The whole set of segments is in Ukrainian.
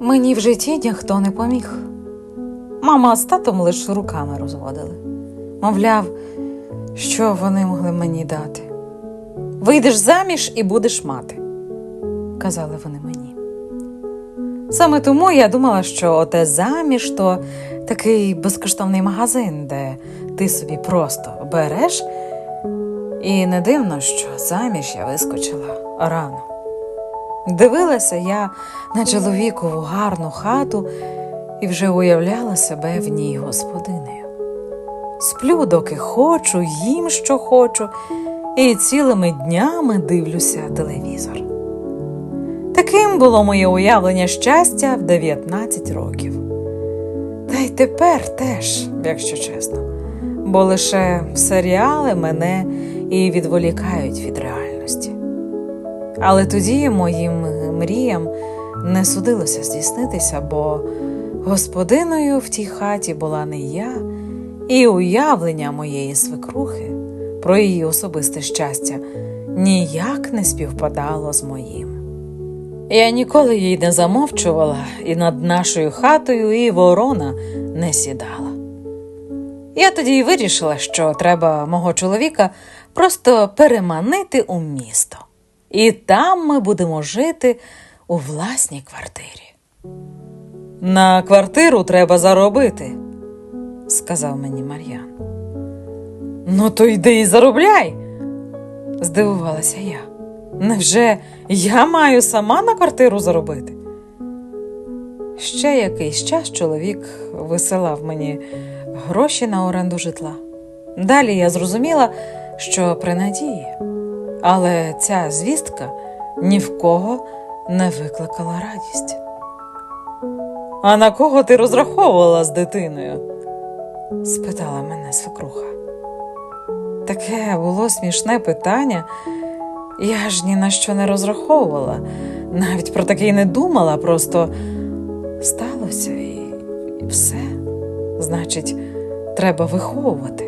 Мені в житті ніхто не поміг. Мама з татом лише руками розводили. Мовляв, що вони могли мені дати. Вийдеш заміж і будеш мати, казали вони мені. Саме тому я думала, що оте заміж то такий безкоштовний магазин, де ти собі просто береш, і не дивно, що заміж я вискочила рано. Дивилася я на чоловікову гарну хату і вже уявляла себе в ній господинею. Сплю, доки хочу, їм, що хочу, і цілими днями дивлюся телевізор. Таким було моє уявлення щастя в 19 років. Та й тепер теж, якщо чесно, бо лише серіали мене і відволікають від реальності. Але тоді моїм мріям не судилося здійснитися, бо господиною в тій хаті була не я, і уявлення моєї свекрухи про її особисте щастя ніяк не співпадало з моїм. Я ніколи їй не замовчувала, і над нашою хатою і ворона не сідала. Я тоді й вирішила, що треба мого чоловіка просто переманити у місто. І там ми будемо жити у власній квартирі. На квартиру треба заробити, сказав мені Мар'ян. Ну, то йди і заробляй, здивувалася я. Невже я маю сама на квартиру заробити? Ще якийсь час чоловік висилав мені гроші на оренду житла. Далі я зрозуміла, що при надії, але ця звістка ні в кого не викликала радість. А на кого ти розраховувала з дитиною? спитала мене свекруха. Таке було смішне питання. Я ж ні на що не розраховувала, навіть про таке й не думала, просто сталося і, все. Значить, треба виховувати.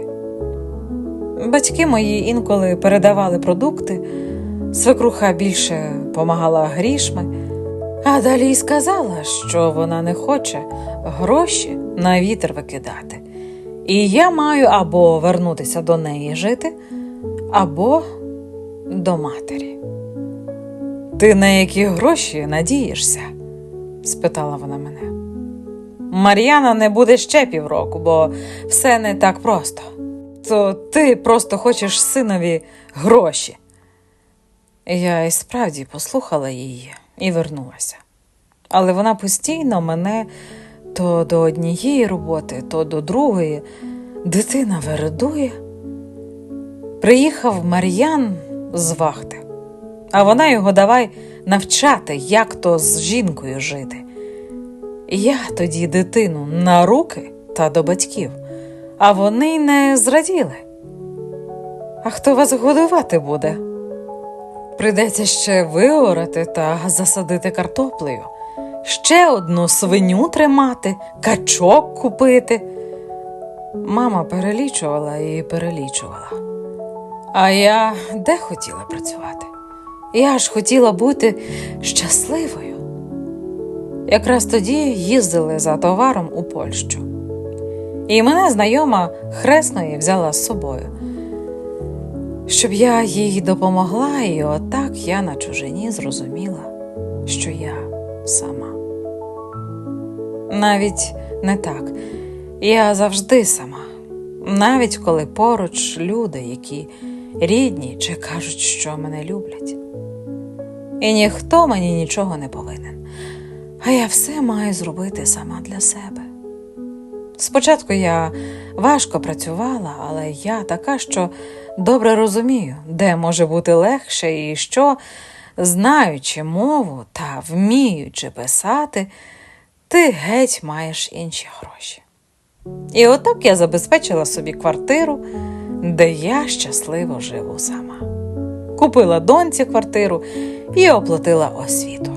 Батьки мої інколи передавали продукти, свекруха більше помагала грішми, а далі й сказала, що вона не хоче гроші на вітер викидати. І я маю або вернутися до неї жити, або до матері. Ти на які гроші надієшся? спитала вона мене. Мар'яна не буде ще півроку, бо все не так просто. То ти просто хочеш синові гроші. Я і справді послухала її і вернулася. Але вона постійно мене то до однієї роботи, то до другої. Дитина вередує. Приїхав Мар'ян з вахти, а вона його давай навчати, як то з жінкою жити. Я тоді дитину на руки та до батьків, а вони не зраділи. А хто вас годувати буде? Придеться ще виорати та засадити картоплею, ще одну свиню тримати, качок купити. Мама перелічувала і перелічувала. А я де хотіла працювати? Я ж хотіла бути щасливою. Якраз тоді їздили за товаром у Польщу. І мене знайома хресної взяла з собою, щоб я їй допомогла, і отак я на чужині зрозуміла, що я сама. Навіть не так. Я завжди сама, навіть коли поруч люди, які рідні чи кажуть, що мене люблять. І ніхто мені нічого не повинен, а я все маю зробити сама для себе. Спочатку я важко працювала, але я така, що добре розумію, де може бути легше і що, знаючи мову та вміючи писати, ти геть маєш інші гроші. І отак я забезпечила собі квартиру, де я щасливо живу сама. Купила доньці квартиру і оплатила освіту.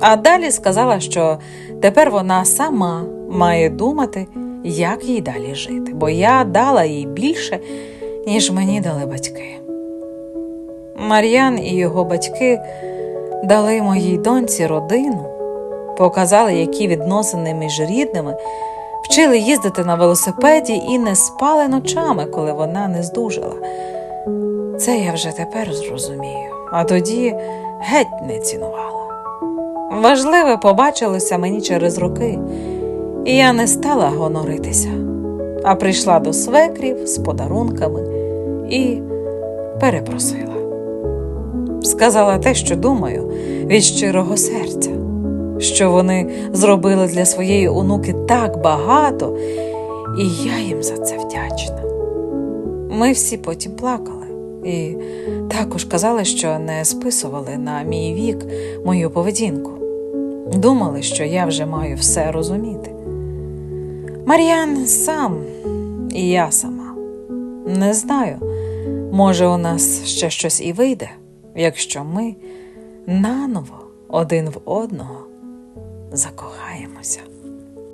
А далі сказала, що тепер вона сама має думати, як їй далі жити, бо я дала їй більше, ніж мені дали батьки. Мар'ян і його батьки дали моїй доньці родину, показали, які відносини між рідними, вчили їздити на велосипеді і не спали ночами, коли вона не здужала. Це я вже тепер зрозумію, а тоді геть не цінувала. Важливе побачилося мені через роки, і я не стала гоноритися, а прийшла до свекрів з подарунками і перепросила. Сказала те, що думаю, від щирого серця, що вони зробили для своєї онуки так багато, і я їм за це вдячна. Ми всі потім плакали і також казали, що не списували на мій вік мою поведінку. Думали, що я вже маю все розуміти. Мар'ян сам і я сама. Не знаю, може, у нас ще щось і вийде, якщо ми наново один в одного закохаємося.